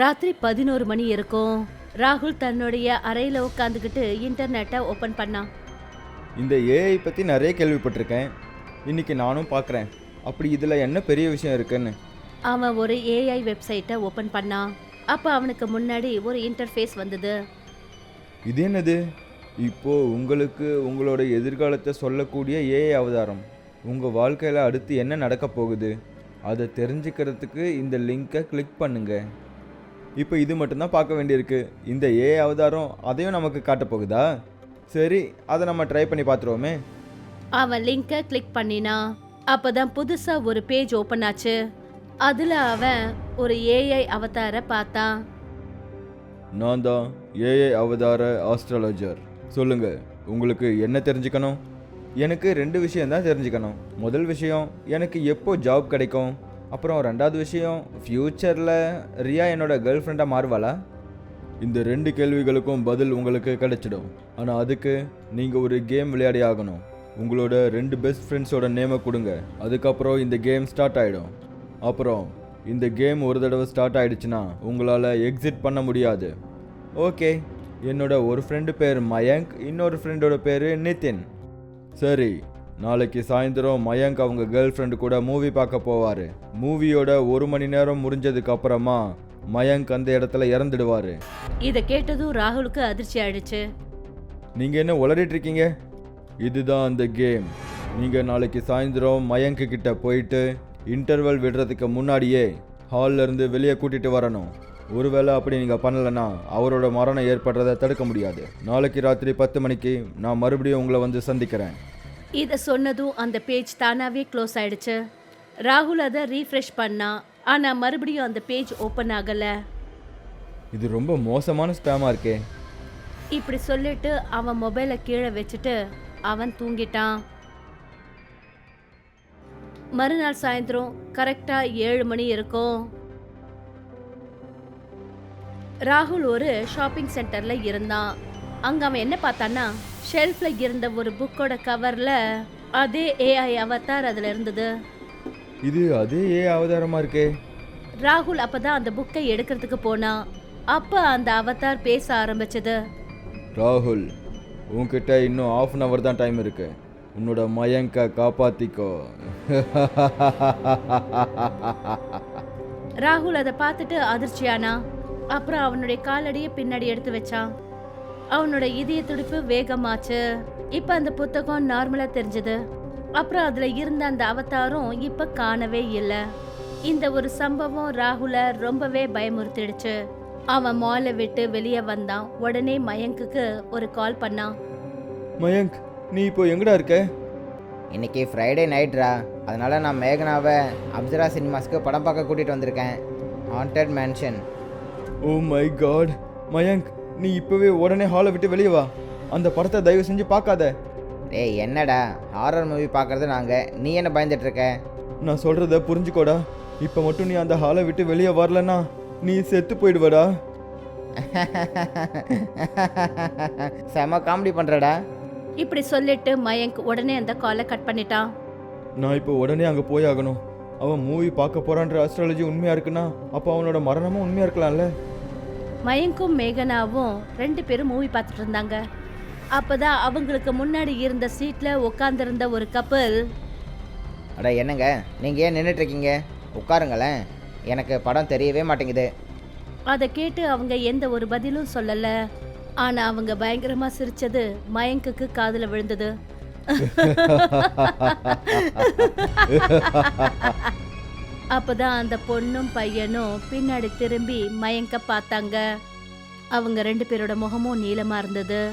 ராத்திரி பதினோரு மணி இருக்கும். ராகுல் தன்னுடைய அறையில உட்காந்துக்கிட்டு இன்டர்நெட்டை ஓபன் பண்ணான். இந்த ஏஐ பற்றி நிறைய கேள்விப்பட்டிருக்கேன். இன்னைக்கு நானும் பார்க்குறேன். அப்படி இதில் என்ன பெரிய விஷயம் இருக்குன்னு? அவன் ஒரு ஏஐ வெப்சைட்டை ஓபன் பண்ணான். அப்ப அவனுக்கு முன்னாடி ஒரு இன்டர்ஃபேஸ் வந்தது. இது என்னது? இப்போ உங்களுக்கு உங்களோட எதிர்காலத்தை சொல்லக்கூடிய ஏஐ அவதாரம். உங்கள் வாழ்க்கையில் அடுத்து என்ன நடக்க போகுது? அதை தெரிஞ்சுக்கிறதுக்கு இந்த லிங்கை கிளிக் பண்ணுங்க. இப்போ இது மட்டும்தான் பார்க்க வேண்டியிருக்கு. இந்த ஏஐ அவதாரம் அதையும் நமக்கு காட்டப் போகுதா சரி அதை நம்ம ட்ரை பண்ணி பார்த்துருவோமே. அவன் லிங்கை கிளிக் பண்ணினான் அப்பதான் புதுசா ஒரு பேஜ் ஓபன் ஆச்சு. அதுல அவன் ஒரு ஏஐ அவதார பார்த்தான் நான் தான் ஏஐ அவதார ஆஸ்ட்ராலஜர் சொல்லுங்க உங்களுக்கு என்ன தெரிஞ்சுக்கணும்? எனக்கு ரெண்டு விஷயம் தான் தெரிஞ்சுக்கணும். முதல் விஷயம் எனக்கு எப்போ ஜாப் கிடைக்கும்? அப்புறம் ரெண்டாவது விஷயம் ஃப்யூச்சரில் ரியா என்னோட கேர்ள் ஃப்ரெண்டாக மாறுவாளா? இந்த ரெண்டு கேள்விகளுக்கும் பதில் உங்களுக்கு கிடைச்சிடும். ஆனால் அதுக்கு நீங்கள் ஒரு கேம் விளையாடி ஆகணும். உங்களோட ரெண்டு பெஸ்ட் ஃப்ரெண்ட்ஸோட நேமை கொடுங்க. அதுக்கப்புறம் இந்த கேம் ஸ்டார்ட் ஆகிடும் அப்புறம் இந்த கேம் ஒரு தடவை ஸ்டார்ட் ஆகிடுச்சுன்னா உங்களால் எக்ஸிட் பண்ண முடியாது. ஓகே என்னோட ஒரு ஃப்ரெண்டு பேர் மயங்க் இன்னொரு ஃப்ரெண்டோட பேர் நிதின் சரி நாளைக்கு சாயந்தரம் மயங்க் அவங்க கேர்ள் ஃப்ரெண்டு கூட மூவி பார்க்க போவார். மூவியோட ஒரு மணி நேரம் முடிஞ்சதுக்கு அப்புறமா மயங்க் அந்த இடத்துல இறந்துடுவார். இதை கேட்டதும் ராகுலுக்கு அதிர்ச்சி ஆயிடுச்சு. நீங்கள் என்ன உளறிட்டு இருக்கீங்க? இதுதான் அந்த கேம். நீங்கள் நாளைக்கு சாயந்தரம் மயங்கு கிட்ட போயிட்டு இன்டர்வல் விடுறதுக்கு முன்னாடியே ஹால்ல இருந்து வெளியே கூட்டிட்டு வரணும். ஒருவேளை அப்படி நீங்கள் பண்ணலைன்னா அவரோட மரணம் ஏற்படுறதை தடுக்க முடியாது. நாளைக்கு ராத்திரி பத்து மணிக்கு நான் மறுபடியும் உங்களை வந்து சந்திக்கிறேன். இதை சொன்னதும் அந்த பேஜ் தானாவே க்ளோஸ் ஆயிடுச்சு. ராகுல் அதை ரீஃப்ரெஷ் பண்ணான் ஆனா மறுபடியும் அந்த பேஜ் ஓபன் ஆகல. இது ரொம்ப மோசமான ஸ்பேமாக இருக்கே. இப்படி சொல்லிட்டு அவன் மொபைலை கீழே வச்சுட்டு அவன் தூங்கிட்டான். மறுநாள் சாயந்தரம் கரெக்டா ஏழு மணி இருக்கும். ராகுல் ஒரு ஷாப்பிங் சென்டர்ல இருந்தான். அங்க அவன் என்ன பார்த்தான்னா ஷெல்ஃப்ல இருந்த ஒரு புக்கோட கவர்ல அதே ஏஐ அவதார் அதுல இருந்தது. இது அதே ஏ அவதாரமாக இருக்கே. ராகுல் அப்பதான் அந்த புக்கை எடுக்கிறதுக்கு போனான் அப்ப அந்த அவதார் பேச ஆரம்பிச்சது. ராகுல் உன்கிட்ட இன்னும் ஆஃப் அன் ஹவர் தான் டைம் இருக்கு. உன்னோட மயங்க காப்பாத்திக்கோ. ராகுல் அதை பார்த்துட்டு அதிர்ச்சியானா? அப்புறம் அவனுடைய காலடியை பின்னாடி எடுத்து வச்சான். அவனோட இதய துடிப்பு வேகமாச்சு. இப்ப அந்த புத்தகம் நார்மலா தெரிஞ்சது. அப்புறம் அதுல இருந்த அந்த அவதாரம் இப்ப காணவே இல்ல. இந்த ஒரு சம்பவம் ராகுல ரொம்பவே பயமுறுத்திடுச்சு. அவன் மாலை விட்டு வெளியே வந்தான். உடனே மயங்குக்கு ஒரு கால் பண்ணான். மயங்க் நீ இப்போ எங்கடா இருக்க? இன்னைக்கு ஃப்ரைடே நைட்ரா அதனால நான் மேகனாவை அப்சரா சினிமாஸ்க்கு படம் பார்க்க கூட்டிகிட்டு வந்திருக்கேன். Haunted mansion oh my god Mayank நீ இப்போவே உடனே ஹாலை விட்டு வெளியே வா. அந்த படத்தை தயவு செஞ்சு பார்க்காத. டேய் என்னடா? ஹாரர் மூவி பார்க்குறது நாங்கள் நீ என்ன பயந்துட்டு இருக்க நான் சொல்கிறத புரிஞ்சுக்கோடா. இப்போ மட்டும் நீ அந்த ஹாலை விட்டு வெளியே வரலன்னா நீ செத்து போயிடுவடா. செம காமெடி பண்ணுறடா இப்படி சொல்லிட்டு மயங்க் உடனே அந்த காலை கட் பண்ணிட்டான். நான் இப்போ உடனே அங்கே போய் ஆகணும். அவன் மூவி பார்க்க போறான்ற அஸ்ட்ராலஜி உண்மையாக இருக்குன்னா அப்போ அவனோட மரணமும் உண்மையாக இருக்கலாம்ல. மயங்கும் மேகனாவும் ரெண்டு பேரும் மூவி பார்த்துட்டு இருந்தாங்க. அப்பதான் அவங்களுக்கு முன்னாடி இருந்த சீட்ல உட்கார்ந்திருந்த ஒரு கப்பல். அட என்னங்க? நீங்கள் ஏன் நின்றுட்டு இருக்கீங்க? உட்காருங்களேன். எனக்கு படம் தெரியவே மாட்டேங்குது. அதை கேட்டு அவங்க எந்த ஒரு பதிலும் சொல்லல. ஆனா அவங்க பயங்கரமா சிரிச்சது மயங்குக்கு காதுல விழுந்தது. அப்பதான் அந்த பொண்ணும் பையனும் பின்னாடி திரும்பி மயங்க பார்த்தாங்க. அவங்க ரெண்டு பேரோட முகமும் நீளமா இருந்தது.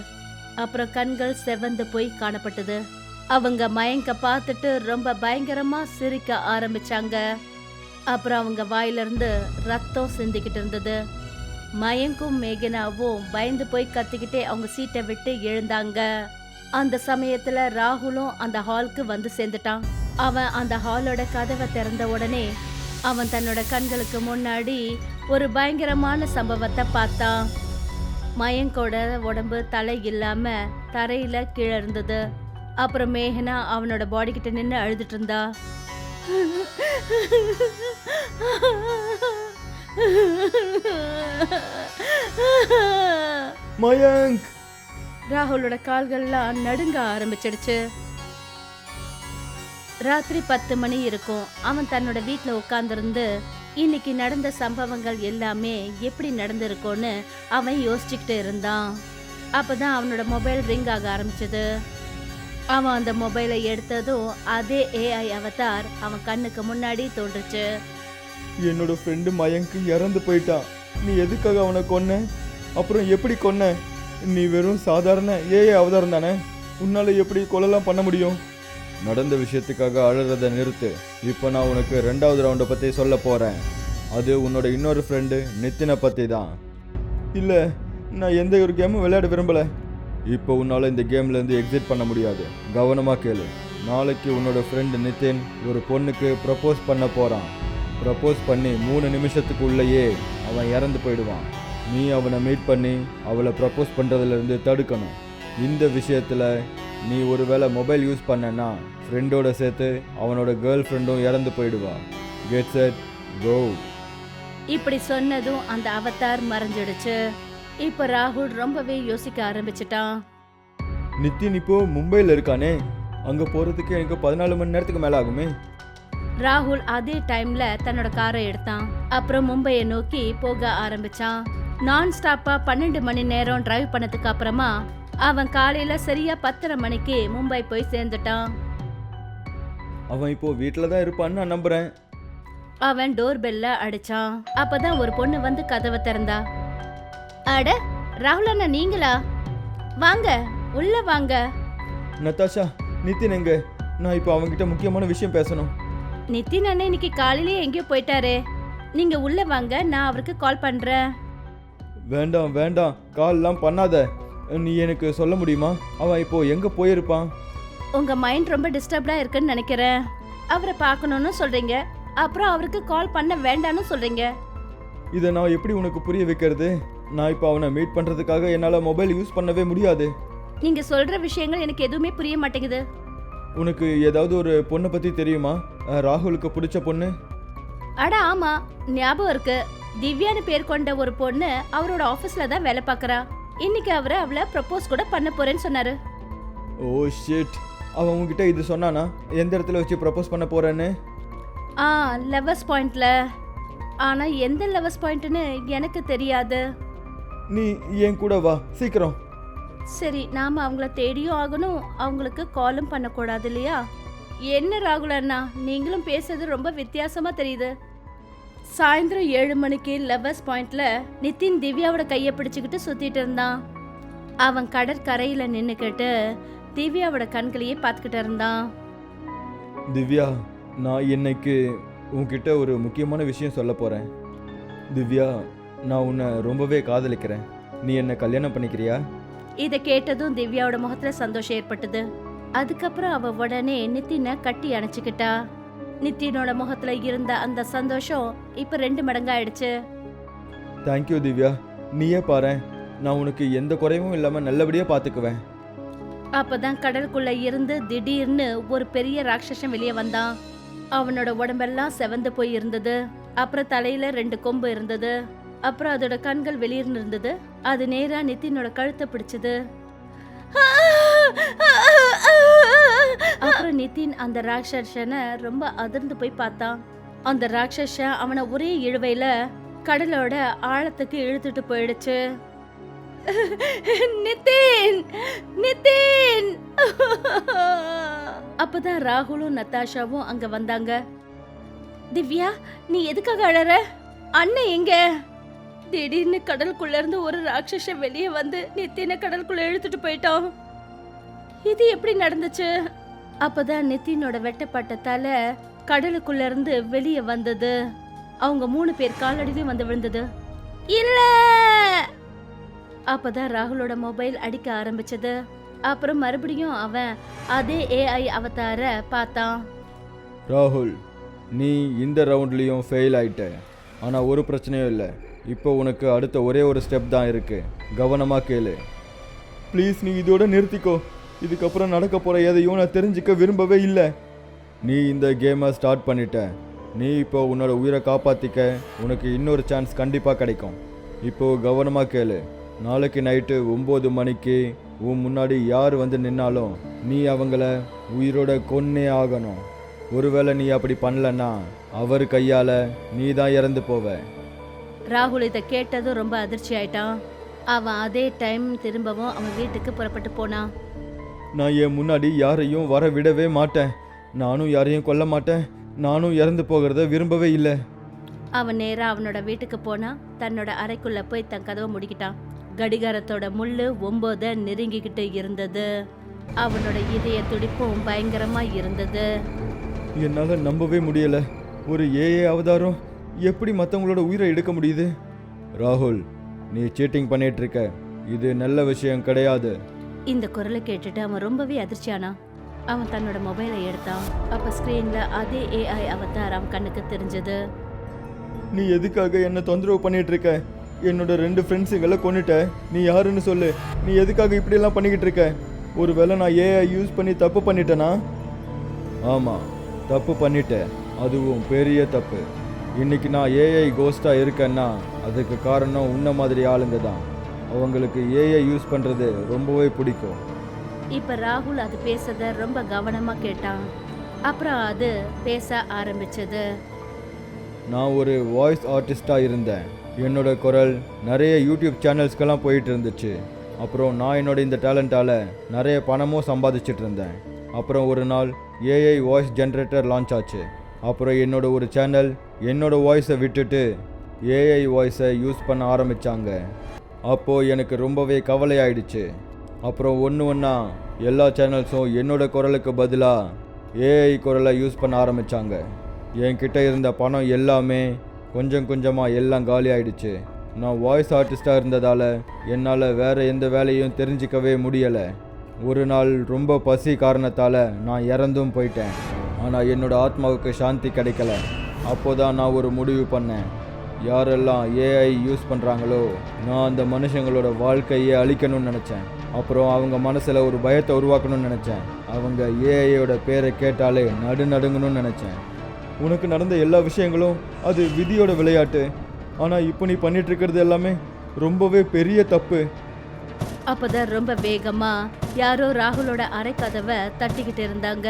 அப்புறம் கண்கள் செவந்து போய் காணப்பட்டது. அவங்க மயங்க பார்த்துட்டு ரொம்ப பயங்கரமா சிரிக்க ஆரம்பிச்சாங்க. அப்புறம் அவங்க வாயிலிருந்து ரத்தம் சிந்திக்கிட்டு இருந்தது. மயங்கும் மேகனாவும் பயந்து போய் கத்திக்கிட்டே அவங்க சீட்டை விட்டு எழுந்தாங்க. அந்த சமயத்துல ராகுலும் அந்த ஹாலுக்கு வந்து சேர்ந்துட்டான். அவன் அந்த ஹாலோட கதவை திறந்த உடனே அவன் தன்னோட கண்களுக்கு முன்னாடி ஒரு பயங்கரமான சம்பவத்தை பார்த்தான். மயங்கோட உடம்பு தலை இல்லாம தரையில கீழே இருந்தது. அப்புறம் மேகனா அவனோட பாடி கிட்ட நின்று அழுதுட்டு இருந்தா. மயங்க்! ராகுலோட கால்கள்லாம் நடுங்க ஆரம்பிச்சிடுச்சு. ராத்திரி பத்து மணி இருக்கும். அவன் தன்னோட வீட்டில் உட்காந்துருந்து இன்னைக்கு நடந்த சம்பவங்கள் எல்லாமே எப்படி நடந்திருக்கும்னு அவன் யோசிச்சுக்கிட்டு இருந்தான். அப்பதான் அவனோட மொபைல் ரிங் ஆக ஆரம்பிச்சது. அவன் அந்த மொபைலை எடுத்ததும் அதே ஏஐ அவதார் அவன் கண்ணுக்கு முன்னாடி தோன்றுச்சு. என்னோட ஃப்ரெண்டு மயங்கு இறந்து போயிட்டான். நீ எதுக்காக அவனை கொன்ன? அப்புறம் எப்படி கொன்ன? நீ வெறும் சாதாரண ஏஐ அவதாரம் தானே? உன்னால் எப்படி கொலைலாம் பண்ண முடியும்? நடந்த விஷயத்துக்காக அழுறதை நிறுத்து இப்போ நான் உனக்கு ரெண்டாவது ரவுண்டை பற்றி சொல்ல போகிறேன் அது உன்னோட இன்னொரு ஃப்ரெண்டு நித்தினை பற்றி தான் இல்லை நான் எந்த ஒரு கேமும் விளையாட விரும்பலை. இப்போ உன்னால் இந்த கேம்லேருந்து எக்ஸிட் பண்ண முடியாது. கவனமாக கேளு. நாளைக்கு உன்னோட ஃப்ரெண்டு நிதின் ஒரு பொண்ணுக்கு ப்ரப்போஸ் பண்ண போகிறான் ப்ரப்போஸ் பண்ணி மூணு நிமிஷத்துக்குள்ளேயே அவன் இறந்து போயிடுவான். நீ அவனை மீட் பண்ணி அவளை ப்ரப்போஸ் பண்ணுறதுலேருந்து தடுக்கணும். இந்த விஷயத்தில் நீ ஒருவேளை மொபைல் யூஸ் பண்ணனா ஃப்ரெண்டோட சேர்த்து அவனோட கேர்ள் ஃப்ரெண்டும் இறந்து போயிடுவா. கெட் செட் கோ இப்படி சொன்னதும் அந்த அவதார் மறைஞ்சிடுச்சு. இப்ப ராகுல் ரொம்பவே யோசிக்க ஆரம்பிச்சிட்டான். நிதின் இப்போ மும்பையில் இருக்கானே? அங்கே போகிறதுக்கு எனக்கு பதினாலு மணி நேரத்துக்கு மேலே ஆகுமே. ராகுல் அதே டைம்ல தன்னோட காரை எடுத்தான். அப்புறம் மும்பையை நோக்கி போக ஆரம்பிச்சான். நான் ஸ்டாப்பா பன்னெண்டு மணி நேரம் டிரைவ் பண்ணதுக்கு அப்புறமா அவன் காலையில சரியா பத்தரை மணிக்கு மும்பை போய் சேர்ந்துட்டான். அவன் இப்போ வீட்டில் தான் இருப்பான்னு நான் நம்புகிறேன் அவன் டோர் பெல்ல அடிச்சான். அப்பதான் ஒரு பொண்ணு வந்து கதவை திறந்தா. அட ராகுல் அண்ணா நீங்களா? வாங்க உள்ள வாங்க. நத்தாஷா நிதின் எங்க? நான் இப்போ அவன்கிட்ட முக்கியமான விஷயம் பேசணும். நிதின் அண்ணன் இன்னைக்கு காலையிலேயே எங்கேயோ போயிட்டாரே. நீங்க உள்ள வாங்க நான் அவருக்கு கால் பண்றேன். வேண்டாம் வேண்டாம் கால்லாம் பண்ணாத. நீ எனக்கு சொல்ல முடியுமா? அவன் இப்போ எங்கே போயிருப்பான் உங்க மைண்ட் ரொம்ப டிஸ்டர்ப்டா இருக்குன்னு நினைக்கிறேன். அவரை பார்க்கணும்னு சொல்றீங்க. அப்புறம் அவருக்கு கால் பண்ண வேண்டாம்னு சொல்றீங்க. இதை நான் எப்படி உனக்கு புரிய வைக்கிறது? நான் இப்போ அவனை மீட் பண்ணுறதுக்காக என்னால் மொபைல் யூஸ் பண்ணவே முடியாது. நீங்க சொல்ற விஷயங்கள் எனக்கு எதுவுமே புரிய மாட்டேங்குது. உனக்கு ஏதாவது ஒரு பொண்ணை பற்றி தெரியுமா? அஹ், ராகுலுக்கு பிடிச்ச பொண்ணு? அட ஆமா. ஞாபகம் இருக்கு. திவ்யான்னு பேர் கொண்ட ஒரு பொண்ணு அவரோட ஆபீஸ்ல தான் வேலை பார்க்கறா. இன்னைக்கு அவரு அவளை ப்ரப்போஸ் கூட பண்ண போறேன்னு சொன்னாரு. ஓ ஷிட் அவன் உன்கிட்ட இது சொன்னானா? எந்த இடத்துல வச்சு ப்ரப்போஸ் பண்ண போறேன்னு? ஆ லெவஸ் பாயிண்ட்ல ஆனா எந்த லெவஸ் பாயிண்ட்னு எனக்கு தெரியாது. நீ என் கூட வா சீக்கிரம். சரி நாம அவங்கள தேடியும் ஆகணும். அவங்களுக்கு காலும் பண்ணக்கூடாது இல்லையா? என்ன ராகுல் அண்ணா? நீங்களும் பேசுறது ரொம்ப வித்தியாசமா தெரியுது. சாயந்தரம் ஏழு மணிக்கு லவ்வர்ஸ் பாயிண்ட்ல நிதின் திவ்யாவோட கையை பிடிச்சுக்கிட்டு சுத்திட்டு இருந்தான். அவன் கடற்கரையில நின்னுக்கிட்டு திவ்யாவோட கண்களையே பார்த்துக்கிட்டு இருந்தான். திவ்யா நான் இன்னைக்கு உன்கிட்ட ஒரு முக்கியமான விஷயம் சொல்ல போகிறேன் திவ்யா நான் உன்னை ரொம்பவே காதலிக்கிறேன். நீ என்னை கல்யாணம் பண்ணிக்கிறியா? இதை கேட்டதும் திவ்யாவோட முகத்துல சந்தோஷம் ஏற்பட்டது. அதுக்கப்புறம் அவ உடனே நித்தினை கட்டி அணைச்சுக்கிட்டா. நித்தினோட முகத்துல இருந்த அந்த சந்தோஷம் இப்ப ரெண்டு மடங்காயிடுச்சு. தேங்க்யூ திவ்யா நீயே பாரேன். நான் உனக்கு எந்த குறைவும் இல்லாமல் நல்லபடியாக பார்த்துக்குவேன் அப்பதான் கடலுக்குள்ள இருந்து திடீர்னு ஒரு பெரிய ராட்சசன் வெளியே வந்தான். அவனோட உடம்பெல்லாம் செவந்து போய் இருந்தது. அப்புறம் தலையில ரெண்டு கொம்பு இருந்தது. அப்புறம் அதோட கண்கள் வெளியிருந்து இருந்தது. அது நேரா நிதினோட கழுத்தை பிடிச்சது. அப்புறம் நிதின் அந்த ராட்சசனை ரொம்ப அதிர்ந்து போய் பார்த்தான் அந்த ராட்சச அவனை ஒரே இழுவையில கடலோட ஆழத்துக்கு இழுத்துட்டு போயிடுச்சு. நிதின் நிதின் அப்பதான் ராகுலும் நத்தாஷாவும் அங்க வந்தாங்க. திவ்யா நீ எதுக்காக அழற? அண்ணன் எங்க? திடீர்னு கடலுக்குள்ள இருந்து ஒரு ராட்சச வெளியே வந்து நித்தினை கடலுக்குள்ள இழுத்துட்டு போயிட்டான். இது எப்படி நடந்துச்சு? அப்பதான் நித்தினோட வெட்டப்பட்ட தலை கடலுக்குள்ள இருந்து வெளியே வந்தது. அவங்க மூணு பேர் காலடியிலும் வந்து விழுந்தது. இல்ல! அப்பதான் ராகுலோட மொபைல் அடிக்க ஆரம்பிச்சது. அப்புறம் மறுபடியும் அவன் அதே ஏஐ அவதார பார்த்தான். ராகுல் நீ இந்த ரவுண்ட்லேயும் ஃபெயில் ஆயிட்ட. ஆனால் ஒரு பிரச்சனையும் இல்லை. இப்போ உனக்கு அடுத்த ஒரே ஒரு ஸ்டெப் தான் இருக்கு. கவனமாக கேளு. ப்ளீஸ் நீ இதோட நிறுத்திக்கோ. இதுக்கப்புறம் நடக்க போகிற எதையும் நான் தெரிஞ்சுக்க விரும்பவே இல்லை. நீ இந்த கேமை ஸ்டார்ட் பண்ணிட்ட. நீ இப்போ உன்னோட உயிரை காப்பாற்றிக்க உனக்கு இன்னொரு சான்ஸ் கண்டிப்பாக கிடைக்கும். இப்போ கவனமாக கேளு. நாளைக்கு நைட்டு ஒம்பது மணிக்கு உன் முன்னாடி யார் வந்து நின்னாலும் நீ அவங்கள உயிரோட கொன்னே ஆகணும். ஒருவேளை நீ அப்படி பண்ணலன்னா அவர் கையால் நீ தான் இறந்து போவ. ராகுல் இதை கேட்டதும் ரொம்ப அதிர்ச்சி ஆயிட்டான். அவன் அதே டைம் திரும்பவும் அவன் வீட்டுக்கு புறப்பட்டு போனான். நான் என் முன்னாடி யாரையும் வர விடவே மாட்டேன். நானும் யாரையும் கொல்ல மாட்டேன். நானும் இறந்து போகிறத விரும்பவே இல்லை. அவன் நேரா அவனோட வீட்டுக்கு போனா தன்னோட அறைக்குள்ள போய் தன் கதவை முடிக்கிட்டான். கடிகாரத்தோட முள்ளு ஒம்போத நெருங்கிக்கிட்டு இருந்தது. அவனோட இதய துடிப்பும் பயங்கரமா இருந்தது. என்னால் நம்பவே முடியல. ஒரு ஏஏ அவதாரம் எப்படி மற்றவங்களோட உயிரை எடுக்க முடியுது? ராகுல் நீ சீட்டிங் பண்ணிட்டு இருக்க. இது நல்ல விஷயம் கிடையாது. இந்த குரலை கேட்டுட்டு அவன் ரொம்பவே அதிர்ச்சியானான் அவன் தன்னோட மொபைலை எடுத்தான் அப்ப ஸ்கிரீன்ல அதே ஏஐ அவதார் அவன் கண்ணுக்கு தெரிஞ்சது. நீ எதுக்காக என்ன தொந்தரவு பண்ணிட்டு இருக்க என்னோட ரெண்டு ஃப்ரெண்ட்ஸுங்களை கொண்டுட்ட நீ யாருன்னு சொல்லு. நீ எதுக்காக இப்படியெல்லாம் பண்ணிக்கிட்டு இருக்க ஒருவேளை நான் ஏஐ யூஸ் பண்ணி தப்பு பண்ணிட்டேனா? ஆமாம் தப்பு பண்ணிட்டேன். அதுவும் பெரிய தப்பு. இன்னைக்கு நான் ஏஐ கோஸ்டாக இருக்கேன்னா அதுக்கு காரணம் உன்ன மாதிரி ஆளுங்க தான். அவங்களுக்கு ஏஐ யூஸ் பண்ணுறது ரொம்பவே பிடிக்கும். இப்ப ராகுல் அது பேசுறத ரொம்ப கவனமா கேட்டான். அப்புறம் அது பேச ஆரம்பிச்சது. நான் ஒரு வாய்ஸ் ஆர்டிஸ்டாக இருந்தேன். என்னோட குரல் நிறைய யூடியூப் சேனல்ஸ்க்கெல்லாம் போயிட்டு இருந்துச்சு. அப்புறம் நான் என்னோட இந்த டேலண்ட்டால் நிறைய பணமும் சம்பாதிச்சிட்டு இருந்தேன். அப்புறம் ஒரு நாள் ஏஐ வாய்ஸ் ஜென்ரேட்டர் லான்ச் ஆச்சு. அப்புறம் என்னோட ஒரு சேனல் என்னோட வாய்ஸை விட்டுட்டு ஏஐ வாய்ஸை யூஸ் பண்ண ஆரம்பித்தாங்க அப்போது எனக்கு ரொம்பவே கவலையாயிடுச்சு. அப்புறம் ஒன்று ஒன்றா எல்லா சேனல்ஸும் என்னோட குரலுக்கு பதிலாக ஏஐ குரலை யூஸ் பண்ண ஆரம்பித்தாங்க என்கிட்ட இருந்த பணம் எல்லாமே கொஞ்சம் கொஞ்சமாக எல்லாம் காலி ஆயிடுச்சு நான் வாய்ஸ் ஆர்டிஸ்டாக இருந்ததால் என்னால் வேறு எந்த வேலையும் தெரிஞ்சிக்கவே முடியலை. ஒரு நாள் ரொம்ப பசி காரணத்தால் நான் இறந்தும் போயிட்டேன். ஆனால் என்னோட ஆத்மாவுக்கு சாந்தி கிடைக்கல. அப்போ தான் நான் ஒரு முடிவு பண்ணேன். யாரெல்லாம் ஏஐ யூஸ் பண்ணுறாங்களோ நான் அந்த மனுஷங்களோட வாழ்க்கையை அழிக்கணும்னு நினச்சேன். அப்புறம் அவங்க மனசில் ஒரு பயத்தை உருவாக்கணும்னு நினச்சேன். அவங்க ஏஐயோட பேரை கேட்டாலே நடு நடுங்கணும்னு நினச்சேன். உனக்கு நடந்த எல்லா விஷயங்களும் அது விதியோட விளையாட்டு. ஆனால் இப்போ நீ பண்ணிட்டு எல்லாமே ரொம்பவே பெரிய தப்பு. அப்பதான் ரொம்ப வேகமா யாரோ ராகுலோட அரைக்கதவை தட்டிக்கிட்டு இருந்தாங்க.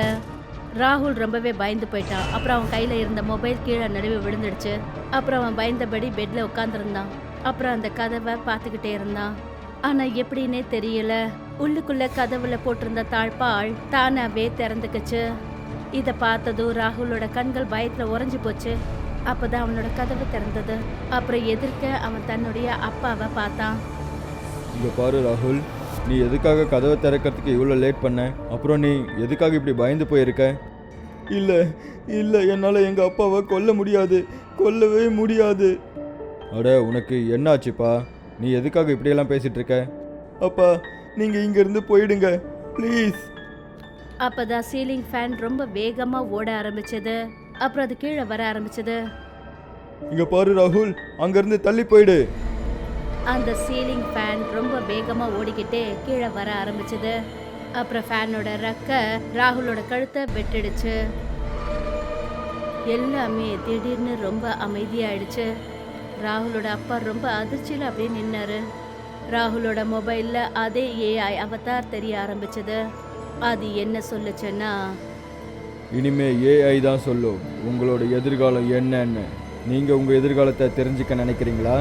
ராகுல் ரொம்பவே பயந்து போயிட்டான் அப்புறம் அவன் கையில இருந்த மொபைல் கீழே நடுவே விழுந்துடுச்சு. அப்புறம் அவன் பயந்தபடி பெட்ல உட்காந்துருந்தான் அப்புறம் அந்த கதவை பார்த்துக்கிட்டே இருந்தான். ஆனா எப்படின்னே தெரியல. உள்ளுக்குள்ள கதவுல போட்டிருந்த தாழ்பால் தானாவே திறந்துக்குச்சு. இத பார்த்ததும் ராகுலோட கண்கள் பயத்துல உறைஞ்சு போச்சு. அப்பதான் அவனோட கதவு திறந்தது. அப்புறம் எதிர்க்க அவன் தன்னுடைய அப்பாவை பார்த்தான். இங்கே பாரு ராகுல். நீ எதுக்காக கதவை திறக்கிறதுக்கு இவ்வளோ லேட் பண்ண? அப்புறம் நீ எதுக்காக இப்படி பயந்து போயிருக்க? இல்லை இல்லை என்னால் எங்கள் அப்பாவை கொல்ல முடியாது. கொல்லவே முடியாது. அட உனக்கு என்னாச்சுப்பா? நீ எதுக்காக இப்படியெல்லாம் பேசிட்டு இருக்க அப்பா நீங்கள் இங்கேருந்து போயிடுங்க. ப்ளீஸ் அப்பதான் சீலிங் ஃபேன் ரொம்ப வேகமா ஓட ஆரம்பிச்சது. அப்புறம் அது கீழே வர ஆரம்பிச்சது. இங்கே பாரு ராகுல் அங்கேருந்து தள்ளி போயிடு. அந்த சீலிங் ஃபேன் ரொம்ப வேகமாக ஓடிக்கிட்டே கீழே வர ஆரம்பிச்சது. அப்புறம் ஃபேனோட ரக்க ராகுலோட கழுத்தை வெட்டிடுச்சு. எல்லாமே திடீர்னு ரொம்ப அமைதியாயிடுச்சு. ராகுலோட அப்பா ரொம்ப அதிர்ச்சியில் அப்படியே நின்னாரு. ராகுலோட மொபைலில் அதே ஏஐ அவதார் தெரிய ஆரம்பிச்சது. அது என்ன சொல்லுச்சுன்னா இனிமே ஏஐ தான் சொல்லும். உங்களோட எதிர்காலம் என்னன்னு. நீங்கள் உங்கள் எதிர்காலத்தை தெரிஞ்சுக்க நினைக்கிறீங்களா?